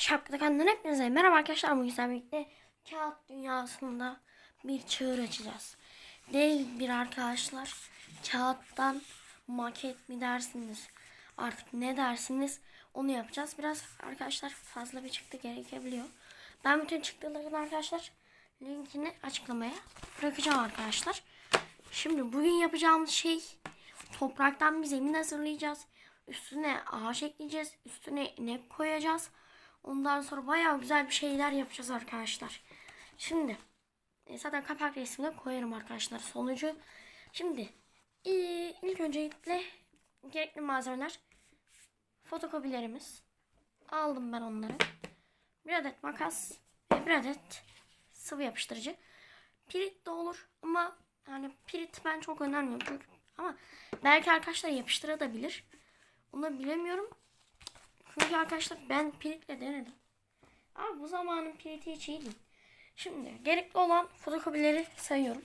Şapkadan hepinize merhaba arkadaşlar. Bugün sizlerle birlikte kağıt dünyasında bir çığır açacağız. Değil bir arkadaşlar. Kağıttan maket mi dersiniz? Artık ne dersiniz? Onu yapacağız. Biraz arkadaşlar fazla bir çıktı gerekebiliyor. Ben bütün çıktılarını arkadaşlar linkini açıklamaya bırakacağım arkadaşlar. Şimdi bugün yapacağımız şey topraktan bir zemin hazırlayacağız. Üstüne ağaç ekleyeceğiz. Üstüne inek koyacağız. Ondan sonra bayağı güzel bir şeyler yapacağız arkadaşlar. Şimdi e, zaten kapak resmini koyarım arkadaşlar sonucu. Şimdi e, ilk öncelikle gerekli malzemeler fotokopilerimiz. Aldım ben onları. Bir adet makas ve bir adet sıvı yapıştırıcı. Pirit de olur ama yani pirit ben çok önermiyorum çünkü ama belki arkadaşlar yapıştırabilir. Onu bilemiyorum. Çünkü arkadaşlar ben piritle denedim. Abi bu zamanın piriti hiç iyi değil. Şimdi gerekli olan fotokopileri sayıyorum.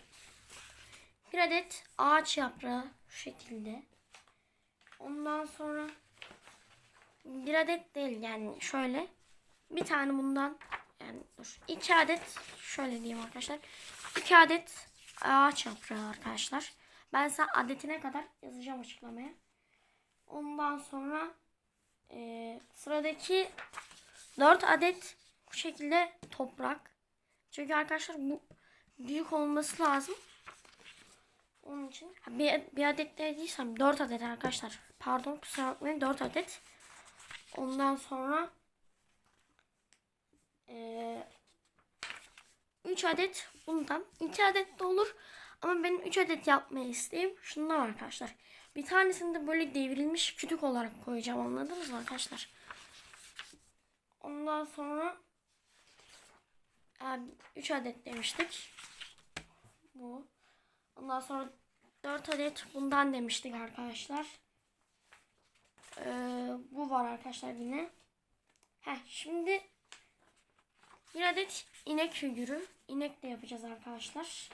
Bir adet ağaç yaprağı şu şekilde. Ondan sonra bir adet değil yani şöyle. Bir tane bundan yani dur. iki adet şöyle diyeyim arkadaşlar. iki adet ağaç yaprağı arkadaşlar. Ben size adetine kadar yazacağım açıklamaya. Ondan sonra e, sıradaki 4 adet bu şekilde toprak. Çünkü arkadaşlar bu büyük olması lazım. Onun için bir, bir adet dediysem 4 adet arkadaşlar. Pardon kusura bakmayın 4 adet. Ondan sonra e, 3 adet bundan. 2 adet de olur. Ama benim 3 adet yapmayı isteğim şundan arkadaşlar. Bir tanesini de böyle devrilmiş kütük olarak koyacağım anladınız mı arkadaşlar? Ondan sonra 3 adet demiştik. Bu. Ondan sonra 4 adet bundan demiştik arkadaşlar. Ee, bu var arkadaşlar yine. Heh, şimdi bir adet inek figürü. İnek de yapacağız arkadaşlar.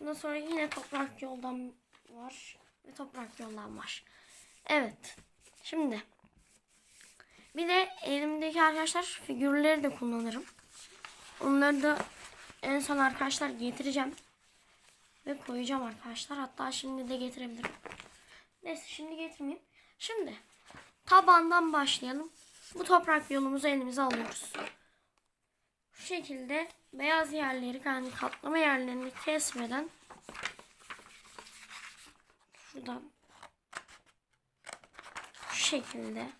Ondan sonra yine toprak yoldan var ve toprak yoldan var. Evet. Şimdi bir de elimdeki arkadaşlar figürleri de kullanırım. Onları da en son arkadaşlar getireceğim. Ve koyacağım arkadaşlar. Hatta şimdi de getirebilirim. Neyse şimdi getirmeyeyim. Şimdi tabandan başlayalım. Bu toprak yolumuzu elimize alıyoruz. Şu şekilde beyaz yerleri yani katlama yerlerini kesmeden şuradan. Şu şekilde.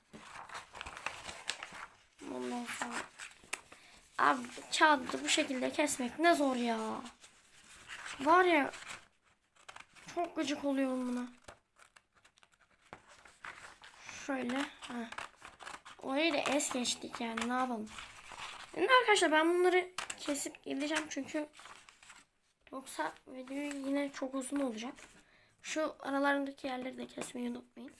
Ondan sonra abi kağıdı bu şekilde kesmek ne zor ya. Var ya çok gıcık oluyorum buna. Şöyle ha. orayı da es geçtik yani ne yapalım? Şimdi arkadaşlar ben bunları kesip gideceğim çünkü yoksa video yine çok uzun olacak. Şu aralarındaki yerleri de kesmeyi unutmayın.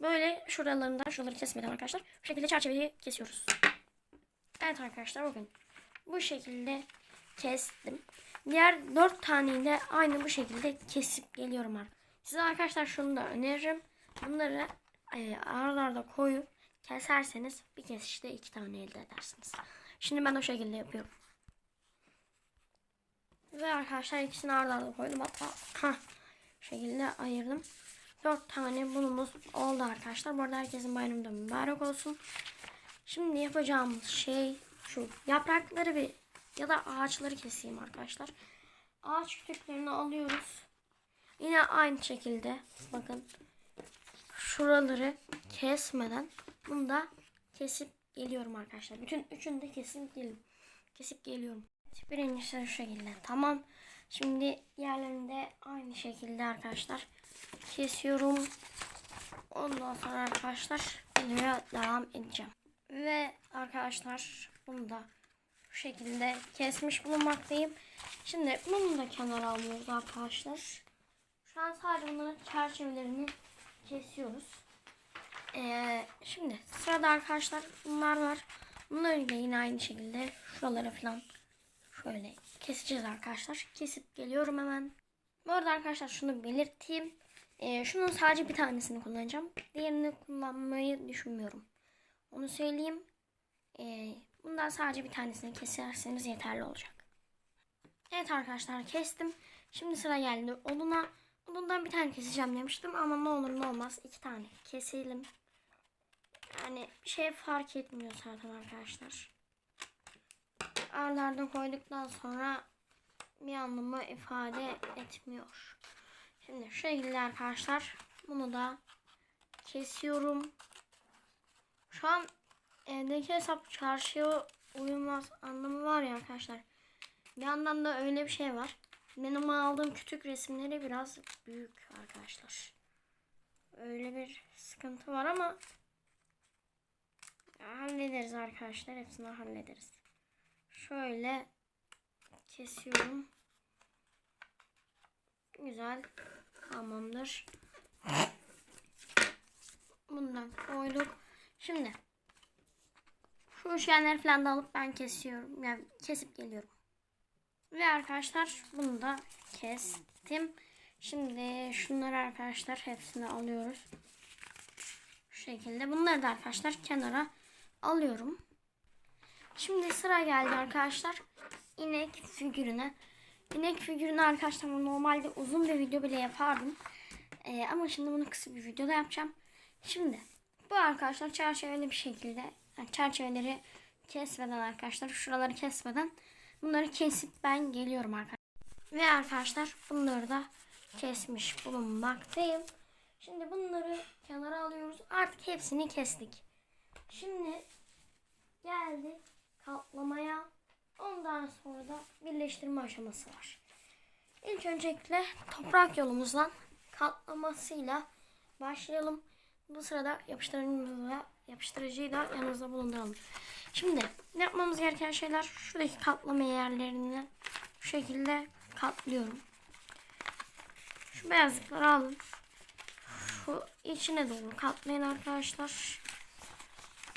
Böyle şuralarından şuraları kesmeden arkadaşlar bu şekilde çerçeveyi kesiyoruz. Evet arkadaşlar bakın bu şekilde kestim. Diğer dört taneyi de aynı bu şekilde kesip geliyorum artık. Size arkadaşlar şunu da öneririm. Bunları e, aralarda koyup keserseniz bir kesişte iki tane elde edersiniz. Şimdi ben o şekilde yapıyorum. Ve arkadaşlar ikisini arda arda koydum. Hatta heh, şekilde ayırdım. Dört tane bunumuz oldu arkadaşlar. Bu arada herkesin bayramı da mübarek olsun. Şimdi yapacağımız şey şu. Yaprakları bir ya da ağaçları keseyim arkadaşlar. Ağaç kütüklerini alıyoruz. Yine aynı şekilde bakın şuraları kesmeden bunu da kesip geliyorum arkadaşlar. Bütün üçünü de kesip gelim. Kesip geliyorum. Birincisi şu şekilde. Tamam. Şimdi diğerlerini aynı şekilde arkadaşlar kesiyorum. Ondan sonra arkadaşlar videoya devam edeceğim. Ve arkadaşlar bunu da şu şekilde kesmiş bulunmaktayım. Şimdi bunu da kenara alıyoruz arkadaşlar. Şu an sadece bunların çerçevelerini kesiyoruz. Ee, şimdi sırada arkadaşlar bunlar var. Bunları da yine aynı şekilde şuralara falan şöyle keseceğiz arkadaşlar. Kesip geliyorum hemen. Bu arada arkadaşlar şunu belirteyim. Ee, şunun sadece bir tanesini kullanacağım. Diğerini kullanmayı düşünmüyorum. Onu söyleyeyim. Ee, Bundan sadece bir tanesini keserseniz yeterli olacak. Evet arkadaşlar kestim. Şimdi sıra geldi oduna. Odundan bir tane keseceğim demiştim ama ne olur ne olmaz iki tane keselim. Yani bir şey fark etmiyor zaten arkadaşlar. Arlarda koyduktan sonra bir anlamı ifade etmiyor. Şimdi şu şekilde arkadaşlar bunu da kesiyorum. Şu an evdeki hesap çarşıya uyumaz anlamı var ya arkadaşlar. Bir yandan da öyle bir şey var. Benim aldığım küçük resimleri biraz büyük arkadaşlar. Öyle bir sıkıntı var ama hallederiz arkadaşlar. Hepsini hallederiz. Şöyle kesiyorum. Güzel. Tamamdır. Bundan koyduk. Şimdi şu üçgenleri falan da alıp ben kesiyorum. Yani kesip geliyorum. Ve arkadaşlar bunu da kestim. Şimdi şunları arkadaşlar hepsini alıyoruz. Şu şekilde. Bunları da arkadaşlar kenara alıyorum. Şimdi sıra geldi arkadaşlar. İnek figürüne. İnek figürünü arkadaşlar normalde uzun bir video bile yapardım. Ee, ama şimdi bunu kısa bir videoda yapacağım. Şimdi bu arkadaşlar çerçeveli bir şekilde yani çerçeveleri kesmeden arkadaşlar şuraları kesmeden bunları kesip ben geliyorum arkadaşlar. Ve arkadaşlar bunları da kesmiş bulunmaktayım. Şimdi bunları kenara alıyoruz. Artık hepsini kestik. Şimdi geldi katlamaya. Ondan sonra da birleştirme aşaması var. İlk öncelikle toprak yolumuzdan katlamasıyla başlayalım. Bu sırada yapıştırıcımızla yapıştırıcıyı da yanımızda bulunduralım. Şimdi yapmamız gereken şeyler şuradaki katlama yerlerini bu şekilde katlıyorum. Şu beyazlıkları alın. Şu içine doğru katlayın arkadaşlar.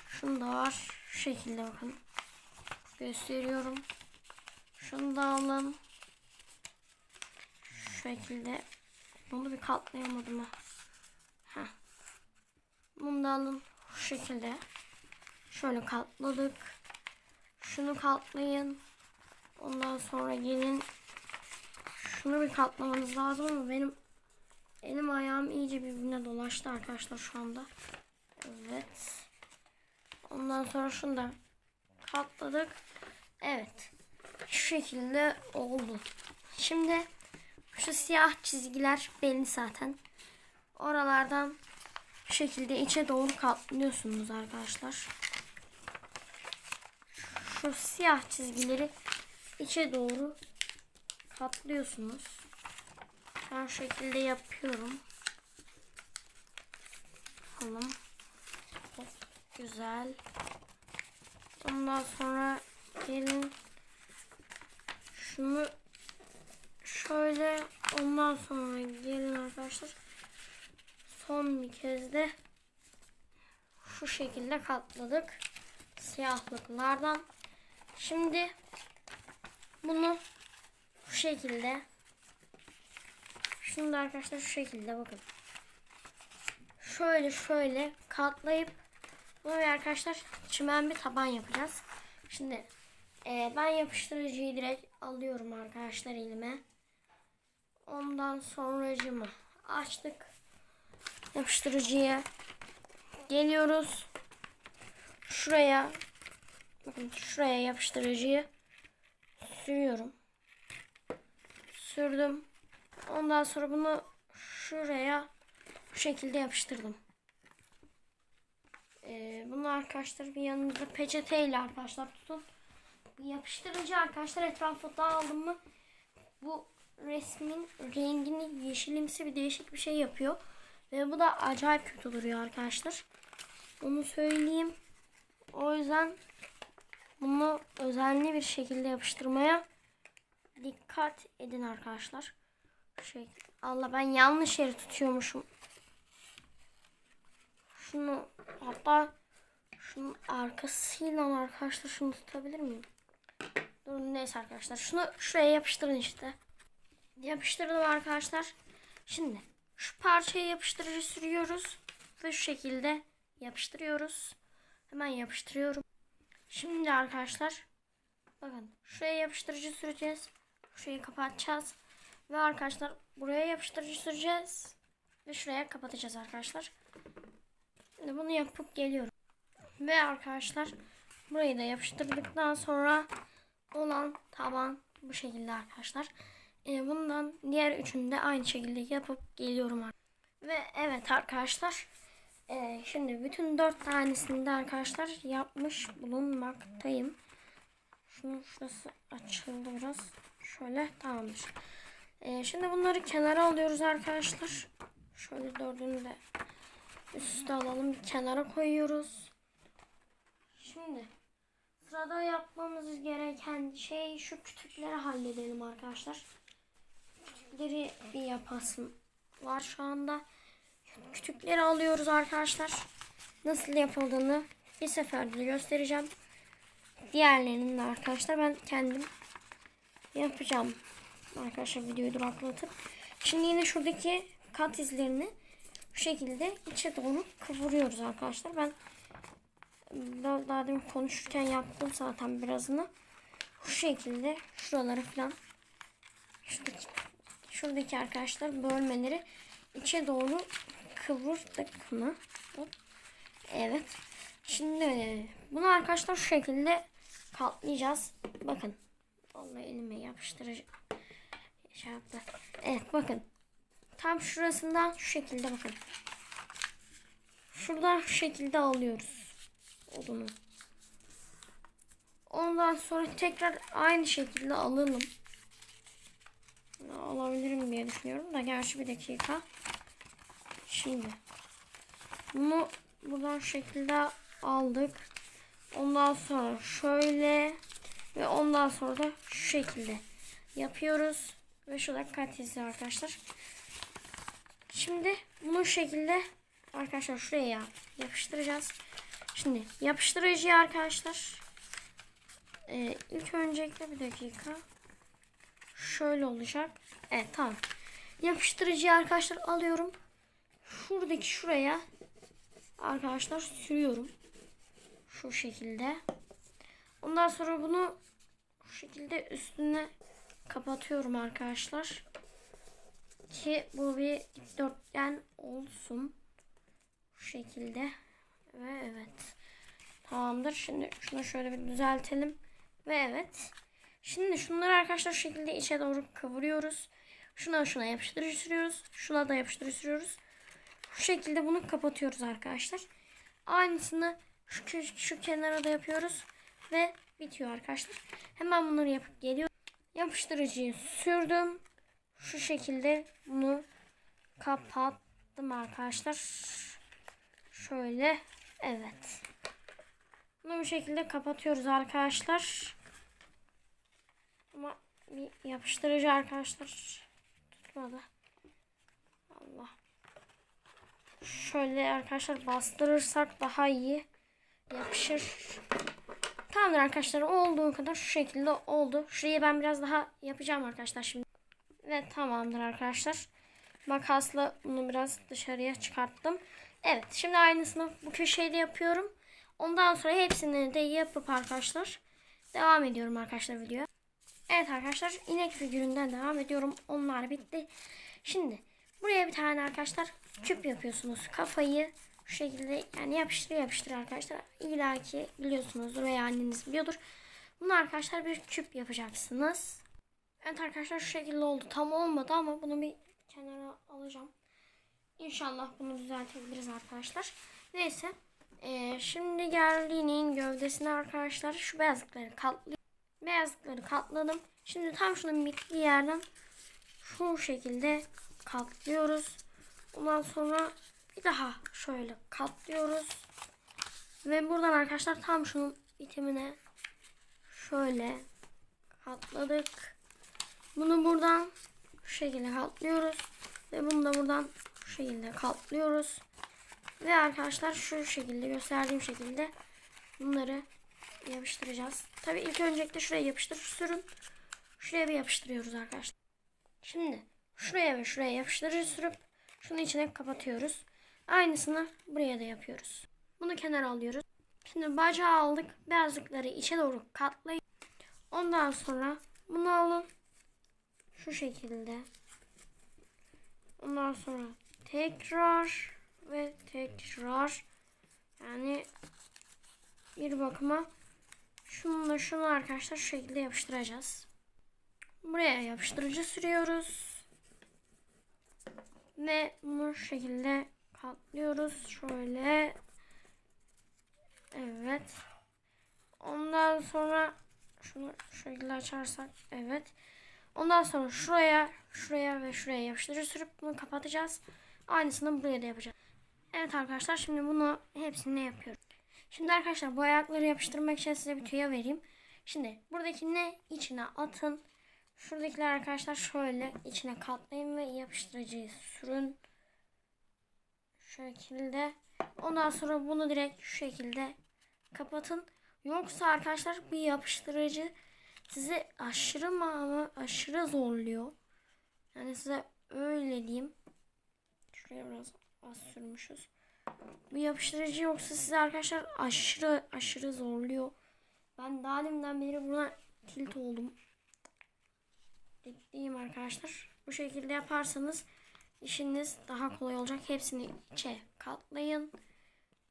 Şunu da var. Şu şekilde bakın. Gösteriyorum. Şunu da alın. Şu şekilde. Bunu bir katlayamadım ha. Heh. Bunu da alın. Şu şekilde. Şöyle katladık. Şunu katlayın. Ondan sonra gelin. Şunu bir katlamanız lazım ama benim elim ayağım iyice birbirine dolaştı arkadaşlar şu anda. Evet. Ondan sonra şunu da katladık. Evet. Şu şekilde oldu. Şimdi şu siyah çizgiler belli zaten. Oralardan şu şekilde içe doğru katlıyorsunuz arkadaşlar. Şu siyah çizgileri içe doğru katlıyorsunuz. Ben şu şekilde yapıyorum. Bakalım. Çok güzel. Ondan sonra gelin şunu şöyle ondan sonra gelin arkadaşlar. Son bir kez de şu şekilde katladık siyahlıklardan. Şimdi bunu şu şekilde da arkadaşlar şu şekilde bakın. Şöyle şöyle katlayıp bunu arkadaşlar çimen bir taban yapacağız şimdi e, ben yapıştırıcıyı direkt alıyorum arkadaşlar elime ondan sonracımı açtık yapıştırıcıya geliyoruz. Şuraya bakın şuraya yapıştırıcıyı sürüyorum. Sürdüm. Ondan sonra bunu şuraya bu şekilde yapıştırdım. Ee, bunu arkadaşlar bir yanınızda peçeteyle arkadaşlar tutun. Bir yapıştırıcı arkadaşlar etrafı dağıldım mı bu resmin rengini yeşilimsi bir değişik bir şey yapıyor. Ve bu da acayip kötü duruyor arkadaşlar. Onu söyleyeyim. O yüzden bunu özenli bir şekilde yapıştırmaya dikkat edin arkadaşlar. Şey, Allah ben yanlış yeri tutuyormuşum. Şunu hatta şunun arkasıyla arkadaşlar şunu tutabilir miyim? Dur neyse arkadaşlar. Şunu şuraya yapıştırın işte. Yapıştırdım arkadaşlar. Şimdi şu parçayı yapıştırıcı sürüyoruz. Ve şu şekilde yapıştırıyoruz. Hemen yapıştırıyorum. Şimdi arkadaşlar bakın şuraya yapıştırıcı süreceğiz. Şurayı kapatacağız. Ve arkadaşlar buraya yapıştırıcı süreceğiz. Ve şuraya kapatacağız arkadaşlar. Şimdi bunu yapıp geliyorum. Ve arkadaşlar burayı da yapıştırdıktan sonra olan taban bu şekilde arkadaşlar. Ee, bundan diğer üçünü de aynı şekilde yapıp geliyorum. Ve evet arkadaşlar. ee, şimdi bütün dört tanesini de arkadaşlar yapmış bulunmaktayım. Şunun şurası açıldı biraz. Şöyle tamamdır. Ee, şimdi bunları kenara alıyoruz arkadaşlar. Şöyle dördünü de üst üste alalım. Bir kenara koyuyoruz. Şimdi sırada yapmamız gereken şey şu kütükleri halledelim arkadaşlar. Kütükleri bir yapasım var şu anda. Kütükleri alıyoruz arkadaşlar. Nasıl yapıldığını bir seferde göstereceğim. Diğerlerini de arkadaşlar ben kendim yapacağım. Arkadaşlar videoyu duraklatıp. Şimdi yine şuradaki kat izlerini bu şekilde içe doğru kıvırıyoruz arkadaşlar. Ben daha, daha demin konuşurken yaptım zaten birazını. Bu şekilde şuraları falan şuradaki, şuradaki arkadaşlar bölmeleri içe doğru kıvırdık mı? Evet. Şimdi bunu arkadaşlar şu şekilde katlayacağız. Bakın. Vallahi elime yapıştırıcı şey yaptı. Evet bakın. Tam şurasından şu şekilde bakın. Şuradan şu şekilde alıyoruz. Odunu. Ondan sonra tekrar aynı şekilde alalım. Alabilirim diye düşünüyorum da gerçi bir dakika. Şimdi bunu buradan şu şekilde aldık. Ondan sonra şöyle ve ondan sonra da şu şekilde yapıyoruz. Ve kat izi arkadaşlar. Şimdi bunu şekilde arkadaşlar şuraya yapıştıracağız. Şimdi yapıştırıcıyı arkadaşlar ee, ilk öncelikle bir dakika şöyle olacak. Evet tamam. Yapıştırıcıyı arkadaşlar alıyorum. Şuradaki şuraya arkadaşlar sürüyorum. Şu şekilde. Ondan sonra bunu şu şekilde üstüne kapatıyorum arkadaşlar. Ki bu bir dikdörtgen olsun. Şu şekilde. Ve evet. Tamamdır. Şimdi şunu şöyle bir düzeltelim. Ve evet. Şimdi şunları arkadaşlar şu şekilde içe doğru kıvırıyoruz. Şuna şuna yapıştırıcı sürüyoruz. Şuna da yapıştırıcı sürüyoruz. Şu şekilde bunu kapatıyoruz arkadaşlar. Aynısını şu, şu kenara da yapıyoruz. Ve bitiyor arkadaşlar. Hemen bunları yapıp geliyorum. Yapıştırıcıyı sürdüm. Şu şekilde bunu kapattım arkadaşlar. Şöyle. Evet. Bunu bu şekilde kapatıyoruz arkadaşlar. Ama bir yapıştırıcı arkadaşlar tutmadı. Allah. Şöyle arkadaşlar bastırırsak daha iyi yapışır. Tamamdır arkadaşlar olduğu kadar şu şekilde oldu. Şurayı ben biraz daha yapacağım arkadaşlar şimdi. Ve tamamdır arkadaşlar. Makasla bunu biraz dışarıya çıkarttım. Evet şimdi aynısını bu köşeyle yapıyorum. Ondan sonra hepsini de yapıp arkadaşlar devam ediyorum arkadaşlar videoya. Evet arkadaşlar inek figüründen devam ediyorum. Onlar bitti. Şimdi buraya bir tane arkadaşlar küp yapıyorsunuz. Kafayı şu şekilde yani yapıştır yapıştır arkadaşlar. İlla ki biliyorsunuzdur veya anneniz biliyordur. Bunu arkadaşlar bir küp yapacaksınız. Evet arkadaşlar şu şekilde oldu. Tam olmadı ama bunu bir kenara alacağım. İnşallah bunu düzeltebiliriz arkadaşlar. Neyse. Ee, şimdi geldiğinin gövdesine arkadaşlar şu beyazlıkları katlıyorum. Beyazlıkları katladım. Şimdi tam şunun bittiği yerden şu şekilde katlıyoruz. Ondan sonra bir daha şöyle katlıyoruz. Ve buradan arkadaşlar tam şunun bitimine şöyle katladık. Bunu buradan şu şekilde katlıyoruz. Ve bunu da buradan şu şekilde katlıyoruz. Ve arkadaşlar şu şekilde gösterdiğim şekilde bunları yapıştıracağız. Tabi ilk öncelikle şuraya yapıştır sürün. Şuraya bir yapıştırıyoruz arkadaşlar. Şimdi şuraya ve şuraya yapıştırıcı sürüp şunu içine kapatıyoruz. Aynısını buraya da yapıyoruz. Bunu kenara alıyoruz. Şimdi bacağı aldık. Beyazlıkları içe doğru katlayın. Ondan sonra bunu alın. Şu şekilde. Ondan sonra tekrar ve tekrar yani bir bakıma şununla şunu arkadaşlar şu şekilde yapıştıracağız. Buraya yapıştırıcı sürüyoruz. Ve bunu şu şekilde katlıyoruz. Şöyle. Evet. Ondan sonra şunu şu şekilde açarsak evet. Ondan sonra şuraya, şuraya ve şuraya yapıştırıcı sürüp bunu kapatacağız. Aynısını buraya da yapacağız. Evet arkadaşlar şimdi bunu hepsini yapıyoruz. Şimdi arkadaşlar bu ayakları yapıştırmak için size bir tüyo vereyim. Şimdi buradaki ne içine atın. Şuradakiler arkadaşlar şöyle içine katlayın ve yapıştırıcıyı sürün. Şekilde. Ondan sonra bunu direkt şu şekilde kapatın. Yoksa arkadaşlar bir yapıştırıcı sizi aşırı ama aşırı zorluyor. Yani size öyle diyeyim. Şuraya biraz az sürmüşüz. Bu yapıştırıcı yoksa size arkadaşlar aşırı aşırı zorluyor. Ben daha deminden beri buna tilt oldum. Ciddiyim arkadaşlar. Bu şekilde yaparsanız işiniz daha kolay olacak. Hepsini içe katlayın.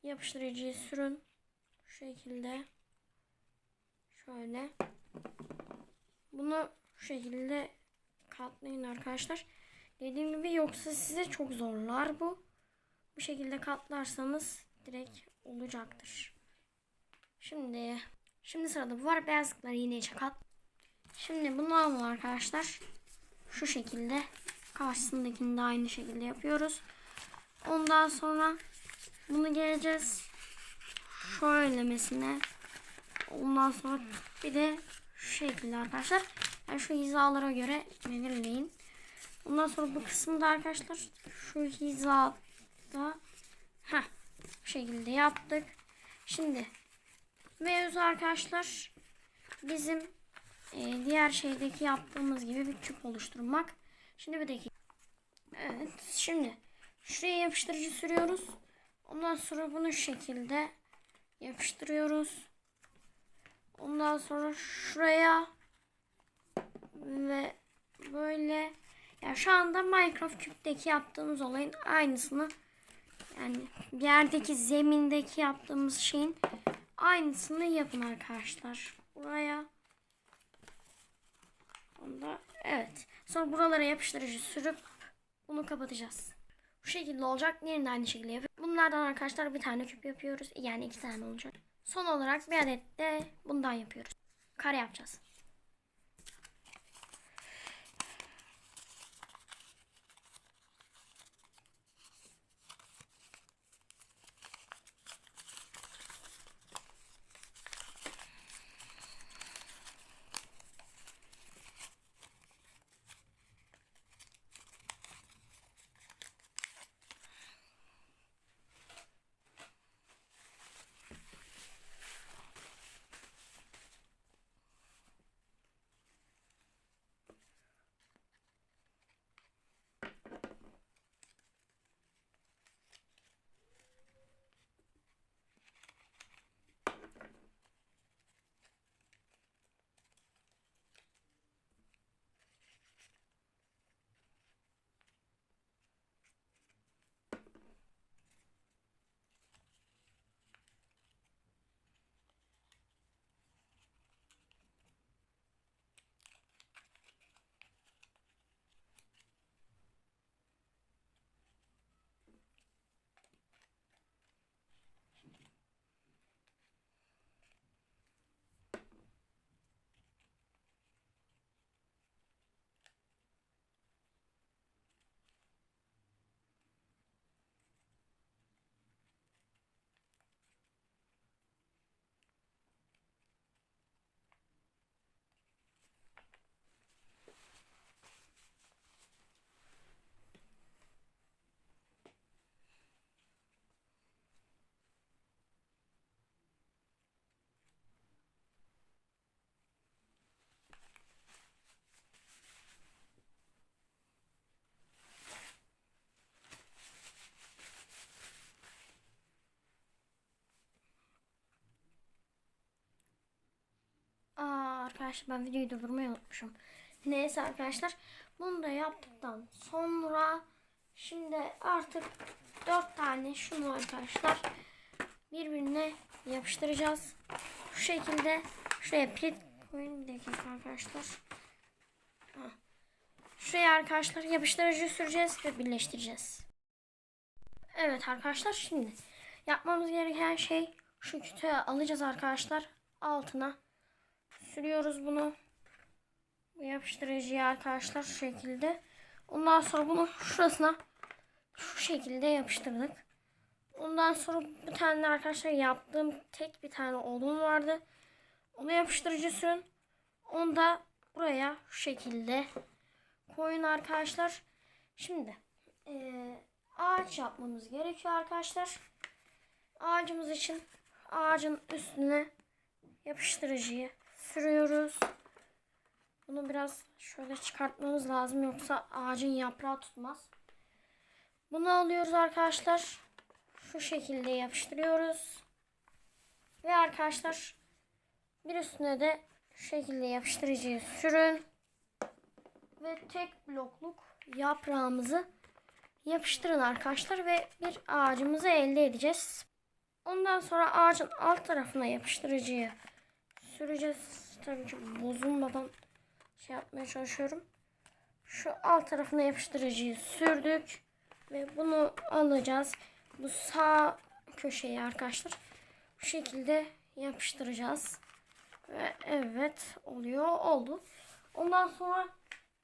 Yapıştırıcıyı sürün. Şu şekilde. Şöyle. Bunu şu şekilde katlayın arkadaşlar. Dediğim gibi yoksa size çok zorlar bu. Bu şekilde katlarsanız direkt olacaktır. Şimdi şimdi sırada bu var. Beyazlıkları yine içe kat. Şimdi bunu alın arkadaşlar. Şu şekilde karşısındakini de aynı şekilde yapıyoruz. Ondan sonra bunu geleceğiz. Şöylemesine. Ondan sonra bir de şu şekilde arkadaşlar. Yani şu hizalara göre belirleyin. Ondan sonra bu kısımda arkadaşlar şu hizada ha bu şekilde yaptık. Şimdi mevzu arkadaşlar bizim e, diğer şeydeki yaptığımız gibi bir küp oluşturmak. Şimdi bir dakika. Evet şimdi şuraya yapıştırıcı sürüyoruz. Ondan sonra bunu şekilde yapıştırıyoruz. Ondan sonra şuraya ve böyle ya şu anda Minecraft küpteki yaptığımız olayın aynısını yani yerdeki zemindeki yaptığımız şeyin aynısını yapın arkadaşlar. Buraya Onda evet. Sonra buralara yapıştırıcı sürüp bunu kapatacağız. Bu şekilde olacak. Diğerini aynı şekilde yapıyoruz. Bunlardan arkadaşlar bir tane küp yapıyoruz. Yani iki tane olacak. Son olarak bir adet de bundan yapıyoruz. Kare yapacağız. Arkadaşlar ben videoyu durdurmayı unutmuşum. Neyse arkadaşlar bunu da yaptıktan sonra şimdi artık dört tane şunu arkadaşlar birbirine yapıştıracağız. Şu şekilde şuraya prit koyun bir dakika arkadaşlar. Ha. Şuraya arkadaşlar yapıştırıcı süreceğiz ve birleştireceğiz. Evet arkadaşlar şimdi yapmamız gereken şey şu kütüğü alacağız arkadaşlar altına sürüyoruz bunu. Bu yapıştırıcıyı arkadaşlar şu şekilde. Ondan sonra bunu şurasına şu şekilde yapıştırdık. Ondan sonra bir tane arkadaşlar yaptığım tek bir tane odun vardı. Onu yapıştırıcı sürün. Onu da buraya şu şekilde koyun arkadaşlar. Şimdi eee ağaç yapmamız gerekiyor arkadaşlar. Ağacımız için ağacın üstüne yapıştırıcıyı sürüyoruz. Bunu biraz şöyle çıkartmamız lazım yoksa ağacın yaprağı tutmaz. Bunu alıyoruz arkadaşlar. Şu şekilde yapıştırıyoruz. Ve arkadaşlar bir üstüne de şu şekilde yapıştırıcıyı sürün. Ve tek blokluk yaprağımızı yapıştırın arkadaşlar ve bir ağacımızı elde edeceğiz. Ondan sonra ağacın alt tarafına yapıştırıcıyı süreceğiz. Tabii ki bozulmadan şey yapmaya çalışıyorum. Şu alt tarafına yapıştırıcıyı sürdük ve bunu alacağız. Bu sağ köşeyi arkadaşlar bu şekilde yapıştıracağız. Ve evet oluyor oldu. Ondan sonra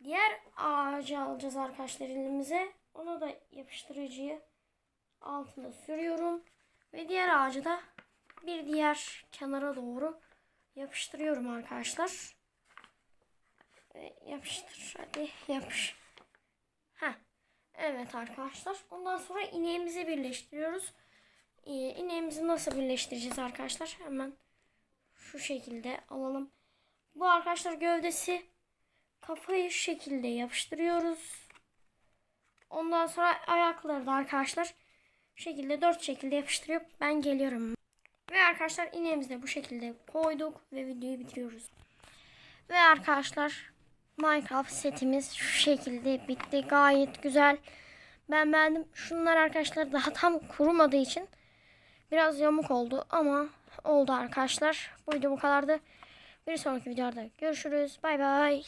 diğer ağacı alacağız arkadaşlar elimize. Ona da yapıştırıcıyı altına sürüyorum. Ve diğer ağacı da bir diğer kenara doğru yapıştırıyorum arkadaşlar. Ve yapıştır. Hadi yapış. Ha. Evet arkadaşlar. Ondan sonra ineğimizi birleştiriyoruz. Ee, ineğimizi nasıl birleştireceğiz arkadaşlar? Hemen şu şekilde alalım. Bu arkadaşlar gövdesi kafayı şu şekilde yapıştırıyoruz. Ondan sonra ayakları da arkadaşlar şekilde dört şekilde yapıştırıp ben geliyorum. Ve arkadaşlar ineğimizi de bu şekilde koyduk ve videoyu bitiriyoruz. Ve arkadaşlar Minecraft setimiz şu şekilde bitti. Gayet güzel. Ben beğendim. Şunlar arkadaşlar daha tam kurumadığı için biraz yamuk oldu ama oldu arkadaşlar. Bu video bu kadardı. Bir sonraki videoda görüşürüz. Bay bay.